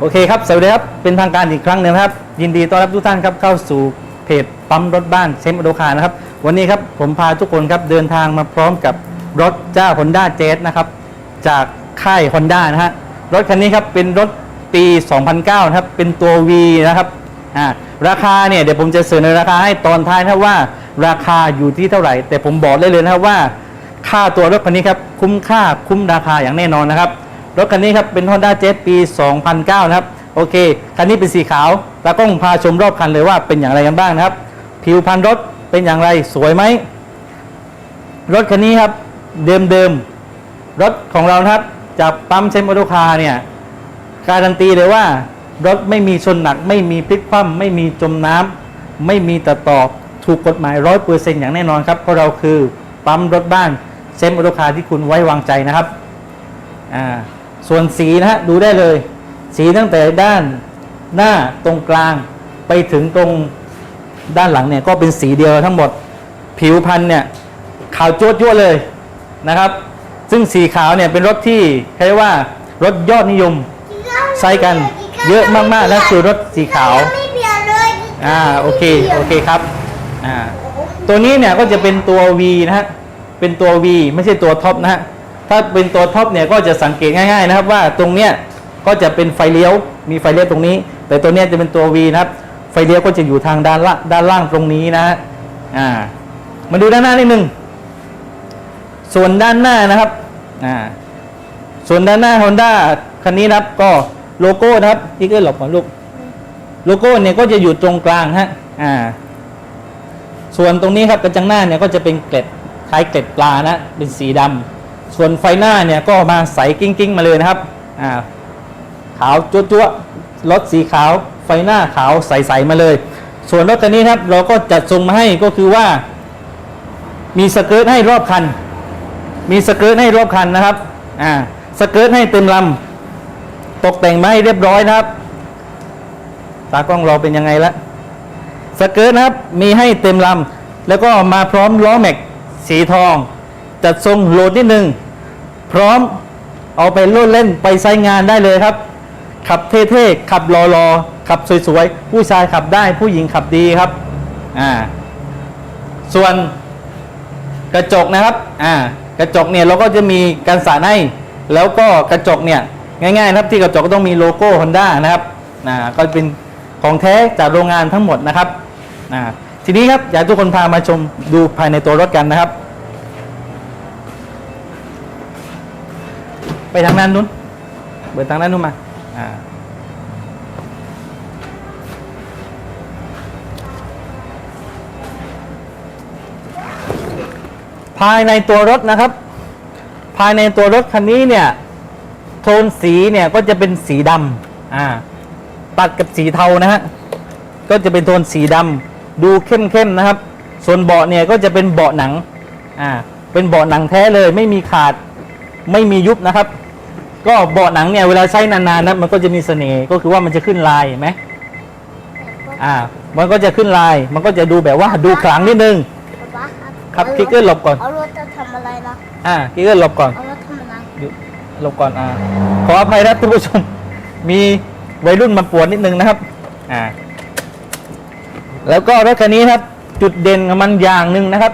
โอเคครับ สวัสดีครับ เป็นทางการอีกครั้งหนึ่งครับ ยินดีต้อนรับทุกท่านครับเข้าสู่เพจปั๊มรถบ้านเซมอโดคานะครับ วันนี้ครับผมพาทุกคนครับเดินทางมาพร้อมกับรถเจ้า Honda Jazz นะครับจากค่าย Honda นะฮะ รถคันนี้ครับเป็นรถปี 2009 นะครับ เป็นตัว V นะครับอ่าราคาเนี่ยเดี๋ยวผมจะเสนอราคาให้ตอนท้ายนะว่าราคาอยู่ที่เท่าไหร่ แต่ผมบอกได้เลยนะครับว่า ค่าตัวรถคันนี้ครับคุ้มค่าคุ้มราคาอย่างแน่นอนนะครับ รถคันนี้ครับเป็น Honda Jazz ปี 2009 นะครับ โอเค คันนี้เป็นสีขาวแล้วก็พาชมรอบคันเลยว่าเป็นอย่างไรกันบ้างนะครับ ผิวพรรณรถเป็นอย่างไรสวยไหม รถคันนี้ครับเดิมๆ รถของเราครับจากปั๊มเชมอโตคาเนี่ยการันตีเลยว่ารถไม่มีชนหนัก ไม่มีพลิกคว่ำไม่มีจมน้ำไม่มีตัดต่อถูกกฎหมายร้อยเปอร์เซ็นต์อย่างแน่นอนครับเพราะเราคือปั๊มรถบ้านเซมอโตคาที่คุณไว้วางใจนะครับอ่า ส่วนสีนะฮะดูได้เลย สีตั้งแต่ด้านหน้าตรงกลางไปถึงตรงด้านหลังเนี่ยก็เป็นสีเดียวทั้งหมดผิวพันธุ์เนี่ยขาวจ้วจ้วเลยนะครับ ซึ่งสีขาวเนี่ยเป็นรถที่เรียกว่ารถยอดนิยมใช้กันเยอะมากๆนั่นคือรถสีขาวอ่าโอเคโอเคครับอ่าตัวนี้เนี่ยก็จะเป็นตัว V นะฮะเป็นตัว V ไม่ใช่ตัวท็อปนะฮะ ถ้าเป็นตัวท็อปเนี่ยก็จะสังเกตง่ายๆนะครับว่าตรงเนี้ยก็จะเป็นไฟเลี้ยว มีไฟเลี้ยวตรงนี้ แต่ตัวเนี้ยจะเป็นตัว V นะครับ ไฟเลี้ยวก็จะอยู่ทางด้านละด้านล่างตรงนี้นะฮะอ่ามาดูด้านหน้านิดนึงส่วนด้านหน้านะครับอ่าส่วนด้านหน้า Honda คันนี้นะครับก็โลโก้นะครับที่ก็หลบก่อนลูกโลโก้เนี่ยก็จะอยู่ตรงกลางฮะอ่าส่วนตรงนี้ครับกระจังหน้าเนี่ยก็จะเป็นเกล็ดคล้ายเกล็ดปลานะเป็นสีดำ ส่วนไฟหน้าเนี่ยก็มาใสกิ้งกิ้งๆมาเลยนะครับอ่าขาวจั๊วจั๊วๆรถสีขาว ไฟหน้าขาวใสๆมาเลย ส่วนรถคันนี้ครับเราก็จัดทรงมาให้ก็คือว่า มีสเกิร์ตให้รอบคัน มีสเกิร์ตให้รอบคันนะครับอ่าสเกิร์ตให้เต็มลำตกแต่งมาให้เรียบร้อยนะครับตากล้องเราเป็นยังไงละสเกิร์ตนะครับมีให้เต็มลำแล้วก็มาพร้อมล้อแม็กสีทอง จัดทรงโหลดนิดนึง พร้อมเอาไปโลดเล่นไปใช้งานได้เลยครับ ขับเท่ๆขับรอๆขับสวยๆผู้ชายขับได้ผู้หญิงขับดีครับอ่าส่วนกระจกนะครับอ่ากระจกเนี่ยเราก็จะมีการสานให้ แล้วก็กระจกเนี่ยง่ายๆนะครับที่กระจกก็ต้องมีโลโก้ Honda นะครับอ่าก็เป็นของแท้จากโรงงานทั้งหมดนะครับอ่าทีนี้ครับอยากทุกคนพามาชมดูภายในตัวรถกันนะครับ ไปทางด้านนู้นเปิดทางด้านนู้นมา อ่า ภายในตัวรถนะครับ ภายในตัวรถคันนี้เนี่ย โทนสีเนี่ยก็จะเป็นสีดำอ่า ตัดกับสีเทานะฮะ ก็จะเป็นโทนสีดำดูเข้มๆนะครับ ส่วนเบาะเนี่ยก็จะเป็นเบาะหนัง อ่า เป็นเบาะหนังแท้เลยไม่มีขาด ไม่มียุบนะครับ ก็เบาะหนังเนี่ยเวลาใช้นานๆนะมันก็จะมีเสน่ห์ก็คือว่ามันจะขึ้นลายเห็นไหมอ่า มันก็จะขึ้นลาย มันก็จะดูแบบว่าดูขลังนิดนึง ป๊าครับคิกเกอร์หลบก่อน เอารถจะทำอะไรนะอ่าคิกเกอร์หลบก่อน เอารถทำอะไรอยู่หลบก่อนอ่าขออภัยนะท่านผู้ชม มีวัยรุ่นมาปวดนิดนึงนะครับ อ่า แล้วก็รถคันนี้ครับ จุดเด่นของมันอย่างหนึ่งนะครับ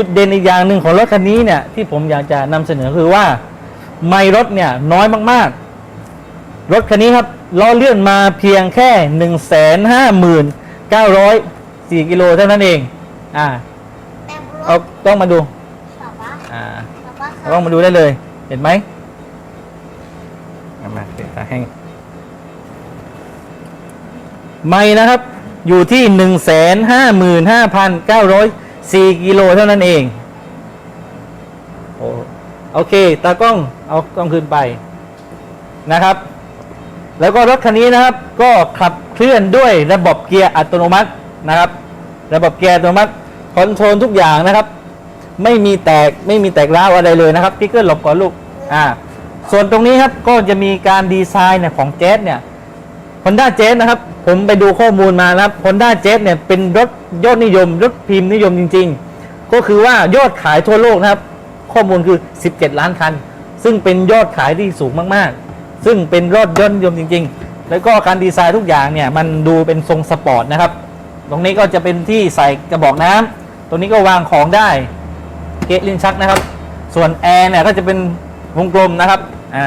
จุดเด่นอีกอย่างหนึ่งของรถคันนี้เนี่ยที่ผมอยากจะนำเสนอคือว่า ไม่รถเนี่ยน้อยมากๆ รถคันนี้ครับล้อเลื่อนมาเพียงแค่หนึ่งแสนห้าหมื่นเก้าร้อยสี่กิโลเท่านั้นเอง อ่าเอาต้องมาดูอ่าต้องมาดูได้เลย เห็นไหมเอามาเป็นตาแห้งไม่นะครับ อยู่ที่หนึ่งแสนห้าหมื่นห้าพันเก้าร้อย สี่กิโลเท่านั้นเองโอโอเค ตากล้องเอากล้องคืนไปนะครับ แล้วก็รถคันนี้นะครับ ก็ขับเคลื่อนด้วยระบบเกียร์อัตโนมัตินะครับ ระบบเกียร์อัตโนมัติคอนโทรลทุกอย่างนะครับ ไม่มีแตกไม่มีแตกร้าวอะไรเลยนะครับพี่เกิลหลบก่อนลูกอ่าส่วนตรงนี้ครับก็จะมีการดีไซน์เนี่ยของเจสเนี่ย Honda Jazz นะครับ ผมไปดูข้อมูลมานะครับ Honda Jazz เนี่ยเป็นรถยอดนิยม รถพรีมนิยมจริง ๆ ก็คือว่ายอดขายทั่วโลกนะครับ ข้อมูลคือ 17 ล้านคัน ซึ่งเป็นยอดขายที่สูงมากๆ ซึ่งเป็นรถยอดนิยมจริง ๆ แล้วก็การดีไซน์ทุกอย่างเนี่ยมันดูเป็นทรงสปอร์ตนะครับ ตรงนี้ก็จะเป็นที่ใส่กระบอกน้ำตรงนี้ก็วางของได้ เกะลิ้นชักนะครับ ส่วนแอร์เนี่ยก็จะเป็นวงกลมนะครับ อ่า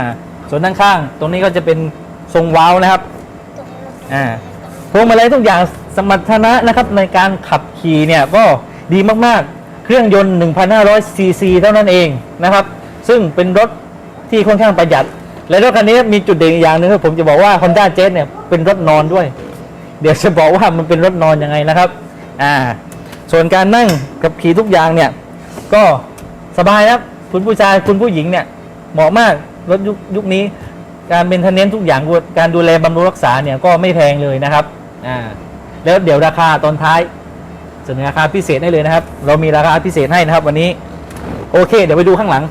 ส่วนด้านข้าง ตรงนี้ก็จะเป็นทรงว้าวนะครับ อ่าพวงมาลัยทุกอย่างสมรรถนะนะครับในการขับขี่เนี่ยก็ดีมากๆ เครื่องยนต์ 1,500 ซีซีเท่านั้นเองนะครับ ซึ่งเป็นรถที่ค่อนข้างประหยัด และรถคันนี้มีจุดเด่นอย่างหนึ่งคือผมจะบอกว่า Honda Jazz เนี่ยเป็นรถนอนด้วย เดี๋ยวจะบอกว่ามันเป็นรถนอนยังไงนะครับอ่าส่วนการนั่งกับขี่ทุกอย่างเนี่ยก็สบายครับคุณผู้ชายคุณผู้หญิงเนี่ยเหมาะมากรถยุคยุคนี้ การเป็นทนเน้นทุกอย่างการดูแลบำรุงรักษาเนี่ยก็ไม่แพงเลยนะครับอ่าแล้วเดี๋ยวราคาตอนท้ายเสนอราคาพิเศษได้เลยนะครับ เรามีราคาพิเศษให้นะครับวันนี้ โอเค เดี๋ยวไปดูข้างหลัง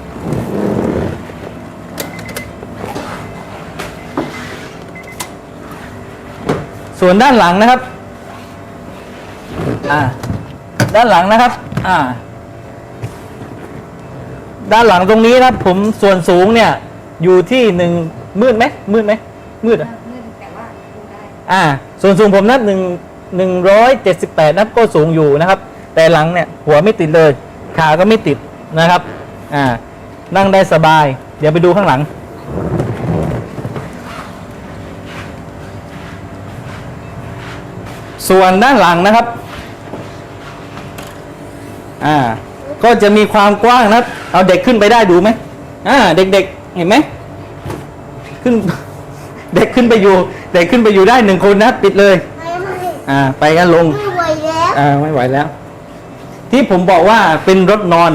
ส่วนด้านหลังนะครับอ่าด้านหลังนะครับอ่าด้านหลังตรงนี้นะครับผมส่วนสูงเนี่ยอยู่ที่หนึ่ง มืดไหมมืดไหมมืดอะมืดแต่ว่าดูได้อ่า ส่วนสูงผมนับหนึ่งหนึ่งร้อยเจ็ดสิบแปดนับก็สูงอยู่นะครับ แต่หลังเนี่ยหัวไม่ติดเลย ขาก็ไม่ติดนะครับ อ่า นั่งได้สบาย เดี๋ยวไปดูข้างหลัง ส่วนด้านหลังนะครับ อ่า ก็จะมีความกว้างนะครับ เอาเด็กขึ้นไปได้ดูไหมอ่า เด็กๆ เห็นไหม ขึ้น เด็กขึ้นไปอยู่ เด็กขึ้นไปอยู่ได้หนึ่งคนนะครับปิดเลย ไม่ไม่อ่า ไปกันลง ไม่ไหวแล้วอ่าไม่ไหวแล้ว ที่ผมบอกว่าเป็นรถนอน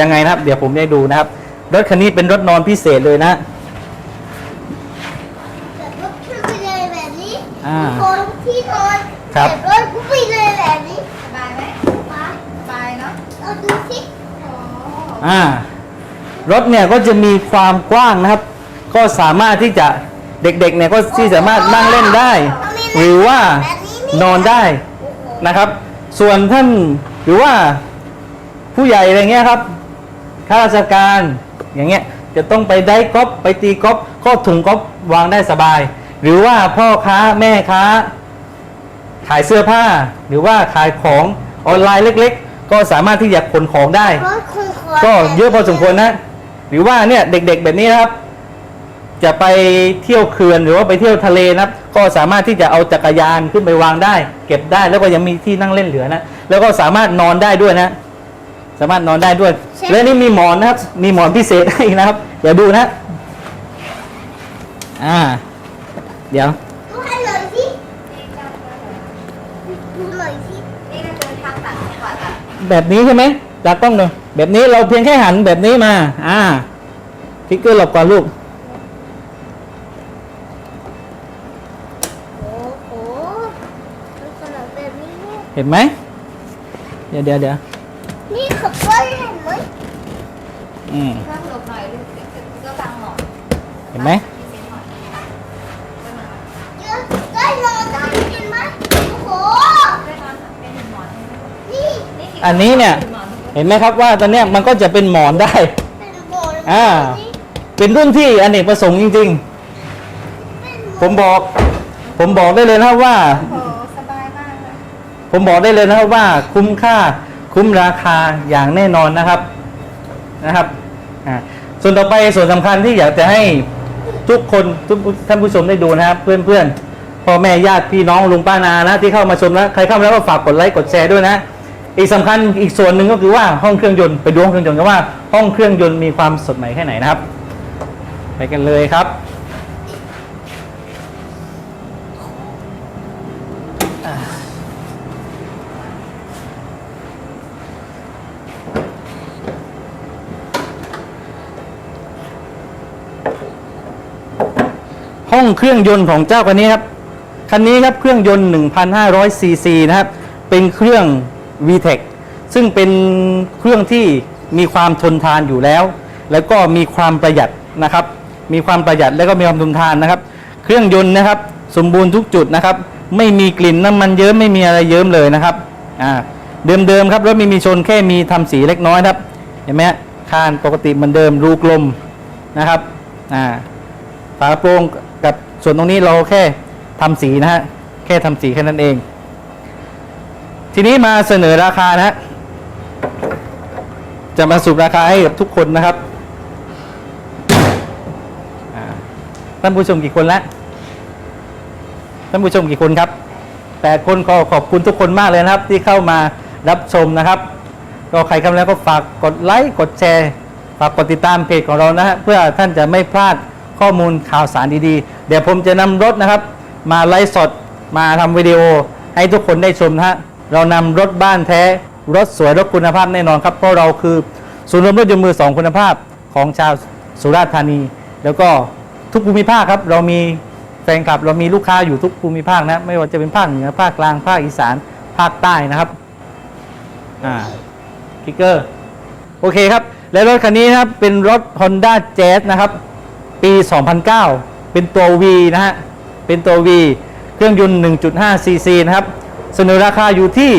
ยังไงนะครับ เดี๋ยวผมได้ดูนะครับ รถคันนี้เป็นรถนอนพิเศษเลยนะ แบบรถขึ้นไปเลยแบบนี้อ่า โคนที่นอนครับ แบบรถขึ้นไปเลยแบบนี้สบายไหมมาสบายเนาะเราดูสิโอ้อ่า รถเนี่ยก็จะมีความกว้างนะครับ ก็สามารถที่จะเด็กๆเนี่ยก็ที่สามารถนั่งเล่นได้ หรือว่านอนได้โอ้โหนะครับ ส่วนท่านหรือว่าผู้ใหญ่อะไรเงี้ยครับข้าราชการอย่างเงี้ยจะต้องไปได้กอล์ฟไปตีกอล์ฟก็ถุงกอล์ฟวางได้สบาย หรือว่าพ่อค้าแม่ค้า ขายเสื้อผ้า หรือว่าขายของออนไลน์เล็ก ๆ ก็สามารถที่จะขนของได้รถคุณควรก็เยอะพอสมควรนะ หรือว่าเนี่ยเด็ก ๆ แบบนี้นะครับ จะไปเที่ยวเขื่อนหรือว่าไปเที่ยวทะเลนะครับก็สามารถที่จะเอาจักรยานขึ้นไปวางได้ เก็บได้แล้วก็ยังมีที่นั่งเล่นเหลือนะแล้วก็สามารถนอนได้ด้วยนะ สามารถนอนได้ด้วย และนี่มีหมอนนะครับ มีหมอนพิเศษให้นะครับเดี๋ยวดูนะอ่า เดี๋ยวดูให้หน่อยสินี่เจ้าก็เหรอดูหน่อยสินี่ก็คือทางต่างจังหวัดอะแบบนี้ใช่ไหมตากล้องหน่อยแบบนี้เราเพียงแค่หันแบบนี้มา อ่าฟิกเกอร์หลบก่อนลูก ห็นไหม เดี๋ยวเดี๋ยวเดี๋ยวนี่ขับรถเห็นไหมอืมถ้าหลบหน่อยลูกก็บางหมอนเห็นไหมมีเสียงหมอนก็นอนเยอะได้นอนได้เห็นไหมโอ้โหได้นอนเป็นหนึ่งหมอนนี่นี่อันนี้เนี่ยหมอนเห็นไหมครับว่าตอนเนี้ยมันก็จะเป็นหมอนได้ เป็นโบนอ่า เป็นรุ่นที่อเนกประสงค์จริงเป็นๆผมบอก ผมบอกได้เลยนะครับว่า ผมบอกได้เลยนะครับว่าคุ้มค่าคุ้มราคาอย่างแน่นอนนะครับนะครับส่วนต่อไปส่วนสำคัญที่อยากจะให้ทุกคนทุกท่านผู้ชมได้ดูนะครับ เพื่อนๆพ่อแม่ญาติพี่น้องลุงป้านานะที่เข้ามาชมนะใครเข้ามาแล้วก็ฝากกดไลค์กดแชร์ด้วยนะ อีกสำคัญอีกส่วนหนึ่งก็คือว่าห้องเครื่องยนต์ไปดูห้องเครื่องยนต์กันว่าห้องเครื่องยนต์มีความสดใหม่แค่ไหนนะครับ ไปกันเลยครับ เครื่องยนต์ของเจ้าคันนี้ครับ คันนี้ครับเครื่องยนต์ 1,500 ซีซีนะครับ เป็นเครื่อง VTEC ซึ่งเป็นเครื่องที่มีความทนทานอยู่แล้ว แล้วก็มีความประหยัดนะครับ มีความประหยัดแล้วก็มีความทนทานนะครับ เครื่องยนต์นะครับ สมบูรณ์ทุกจุดนะครับ ไม่มีกลิ่นน้ำมันเยิ้มไม่มีอะไรเยิ้มเลยนะครับอ่าเดิมๆครับรถไม่มีชนแค่มีทำสีเล็กน้อยครับ เห็นไหมคานปกติเหมือนเดิมรูกลมนะครับอ่าฝาโปร่ง ส่วนตรงนี้เราแค่ทำสีนะฮะแค่ทำสีแค่นั้นเอง ทีนี้มาเสนอราคานะฮะจะมาสุปราคาให้กับทุกคนนะครับท่านผู้ชมกี่คนแล้วท่านผู้ชมกี่คนครับแปดคนก็ขอบคุณทุกคนมากเลยนะครับ ที่เข้ามารับชมนะครับก็ใครเข้ามาแล้วก็ฝากกดไลค์กดแชร์ ฝากกดติดตามเพจของเรานะฮะเพื่อท่านจะไม่พลาดข้อมูลข่าวสารดีๆ เดี๋ยวผมจะนำรถนะครับ มาไลฟ์สดมาทำวิดีโอให้ทุกคนได้ชมนะฮะเรานำรถบ้านแท้รถสวยรถคุณภาพแน่นอนครับ เพราะเราคือศูนย์รวมรถยนต์มือสองคุณภาพของชาวสุราษฎร์ธานี แล้วก็ทุกภูมิภาคครับ เรามีแฟนคลับเรามีลูกค้าอยู่ทุกภูมิภาคนะ ไม่ว่าจะเป็นภาคเหนือภาคกลางภาคอีสานภาคใต้นะครับอ่าคิกเกอร์โอเคครับ และรถคันนี้นะครับเป็นรถ Honda Jazz นะครับ ปี 2009 เป็นตัว V นะฮะ เป็นตัว V เครื่องยนต์ 1.5 cc นะครับ เสนอราคาอยู่ที่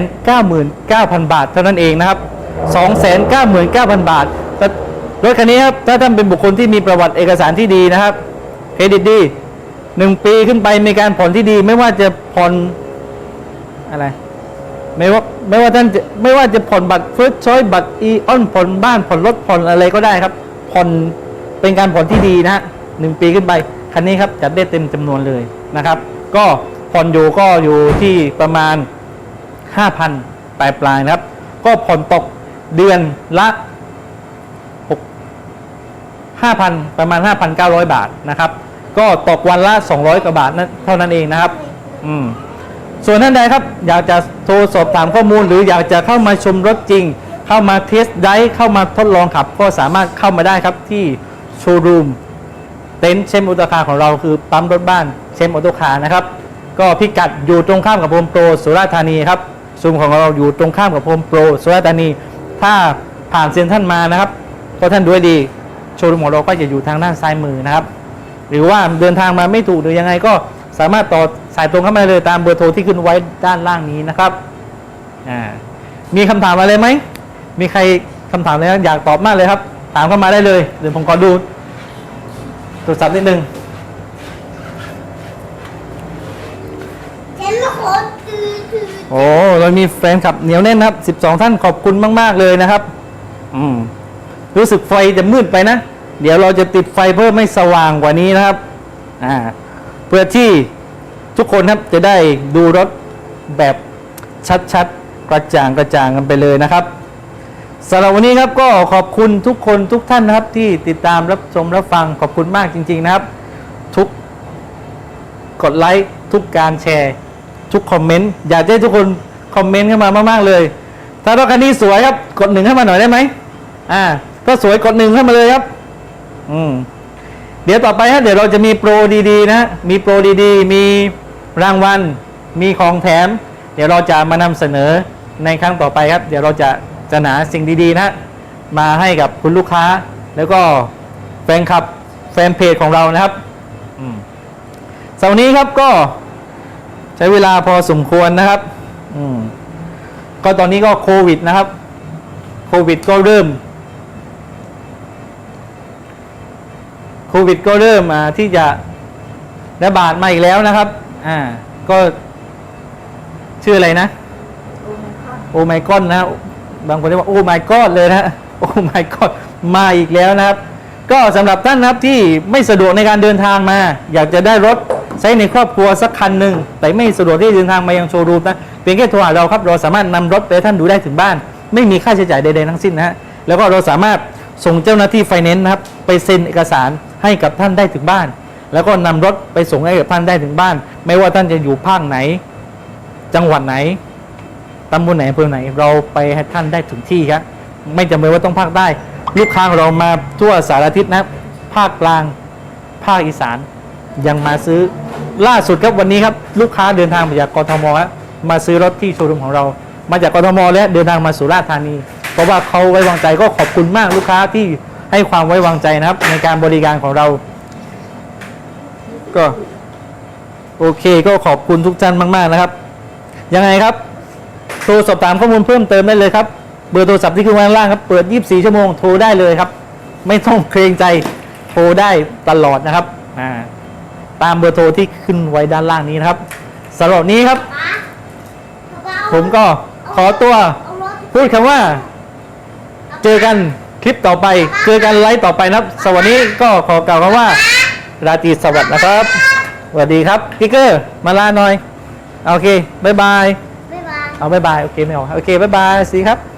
299,000 บาท เท่านั้นเองนะครับ 299,000 บาทแต่รถคันนี้ครับ ถ้าท่านเป็นบุคคลที่มีประวัติเอกสารที่ดีนะครับ เครดิตดีหนึ่งปีขึ้นไปมีการผ่อนที่ดี ไม่ว่าจะผ่อนอะไรไม่ว่าไม่ว่าท่านจะไม่ว่าจะผ่อนบัตรเฟิร์สชอยบัตรอีออนผ่อนบ้านผ่อนรถผ่อนอะไรก็ได้ครับผ่อนเป็นการผ่อนที่ดีนะฮะ หนึ่งปีขึ้นไป คันนี้ครับจัดได้เต็มจำนวนเลยนะครับ ก็ผ่อนอยู่ก็อยู่ที่ประมาณ 5,000 ปลายปลายนะครับ ก็ผ่อนตกเดือนละ6 5,000 ประมาณ 5,900 บาทนะครับ ก็ตกวันละ 200 กว่าบาทนั่นเท่านั้นเองนะครับ อืม ส่วนท่านใดครับ อยากจะโทรสอบถามข้อมูล หรืออยากจะเข้ามาชมรถจริง เข้ามาเทสไดร์เข้ามาทดลองขับ ก็สามารถเข้ามาได้ครับที่โชว์รูม ต็นท์เชมออโตคาของเราคือปั๊มรถบ้านเชมออโตคานะครับก็พิกัดอยู่ตรงข้ามกับโฮมโปรสุราษฎร์ธานีครับซูมของเราอยู่ตรงข้ามกับโฮมโปรสุราษฎร์ธานี ถ้าผ่านเซ็นทรัลมานะครับก็ท่านดูให้ดีโชว์รูมของเราก็จะอยู่ทางด้านซ้ายมือนะครับ หรือว่าเดินทางมาไม่ถูกหรือยังไงก็สามารถต่อสายตรงเข้ามาเลยตามเบอร์โทรที่ขึ้นไว้ด้านล่างนี้นะครับมีคำถามอะไรไหมมีใครคำถามอะไรอยากตอบมากเลยครับ ถามเข้ามาได้เลยเดี๋ยวผมขอดู โทรศัพท์นิดนึงฉันไม่ขอตือตือโอ้เรามีแฟนคลับเหนียวแน่นนะครับ 12 ท่านขอบคุณมาก ๆ เลยนะครับ อืม รู้สึกไฟจะมืดไปนะ เดี๋ยวเราจะติดไฟเพิ่มให้สว่างกว่านี้นะครับ อ่า เพื่อที่ทุกคนครับจะได้ดูรถแบบชัดๆ กระจ่างกระจ่างกันไปเลยนะครับ สำหรับวันนี้ครับก็ขอบคุณทุกคนทุกท่านนะครับ ที่ติดตามรับชมรับฟังขอบคุณมากจริง ๆนะครับ ทุกกดไลค์ทุกการแชร์ ทุกคอมเมนต์อยากให้ทุกคนคอมเมนต์เข้ามามากๆเลย ถ้ารถคันนี้สวยครับกดหนึ่งให้มาหน่อยได้ไหมอ่าถ้าสวยกดหนึ่งให้มาเลยครับ อืมเดี๋ยวต่อไปฮะเดี๋ยวเราจะมีโปรดีๆนะฮะมีโปรดีๆ มีรางวัลมีของแถม เดี๋ยวเราจะมานำเสนอในครั้งต่อไปครับ เดี๋ยวเราจะ จะหาสิ่งดีๆนะฮะมาให้กับคุณลูกค้า แล้วก็แฟนคลับแฟนเพจของเรานะครับอืมเสาร์นี้ครับก็ใช้เวลาพอสมควรนะครับอืมก็ตอนนี้ก็โควิดนะครับ โควิดก็เริ่ม โควิดก็เริ่มมาที่จะระบาดมาอีกแล้วนะครับ อ่า ก็ชื่ออะไรนะ โอไมกอนนะบ บางคนเรียกว่าโอ้ไมกอนเลยนะโอ้ไมกอนมาอีกแล้วนะครับ ก็สำหรับท่านนะครับที่ไม่สะดวกในการเดินทางมา อยากจะได้รถใช้ในครอบครัวสักคันหนึ่งแต่ไม่สะดวกที่เดินทางมายังโชว์รูมนะเพียงแค่โทรหาเราครับเราสามารถนำรถไปท่านดูได้ถึงบ้าน ไม่มีค่าใช้จ่ายใดๆทั้งสิ้นนะฮะแล้วก็เราสามารถส่งเจ้าหน้าที่ไฟแนนซ์นะครับไปเซ็นเอกสารให้กับท่านได้ถึงบ้าน แล้วก็นำรถไปส่งให้กับท่านได้ถึงบ้าน ไม่ว่าท่านจะอยู่ภาคไหน จังหวัดไหน ตำบลไหนอำเภอไหนเราไปให้ท่านได้ถึงที่ครับไม่จำเป็นว่าต้องภาคใต้ลูกค้าของเรามาทั่วสารทิศนะภาคกลางภาคอีสานยังมาซื้อล่าสุดครับวันนี้ครับลูกค้าเดินทางมาจากกทมครับมาซื้อรถที่โชว์รูมของเรา มาจากกทมและเดินทางมาสุราษฎร์ธานี เพราะว่าเขาไว้วางใจก็ขอบคุณมากลูกค้าที่ให้ความไว้วางใจนะครับ ในการบริการของเรา ก็โอเคก็ขอบคุณทุกท่านมาก ๆนะครับ ยังไงครับ โทรสอบถามข้อมูลเพิ่มเติมได้เลยครับ เบอร์โทรศัพท์ที่ขึ้นไว้ข้างล่างครับ เปิด 24 ชั่วโมง โทรได้เลยครับ ไม่ต้องเกรงใจ โทรได้ตลอดนะครับอ่าตามเบอร์โทรที่ขึ้นไว้ด้านล่างนี้นะครับสำหรับวันนี้ครับป้าป้าผมก็ขอตัวเอารถพูดคำว่า เจอกันคลิปต่อไป เจอกันไลฟ์ต่อไปนะครับ สวัสดีก็ขอกล่าวคำว่า ราตรีสวัสดิ์นะครับสวัสดีครับพิกเกอร์ มาลาหน่อย โอเคบายบายบ๊ายบาย เอาบายบายโอเคไม่เอาโอเคบายบายสีครับ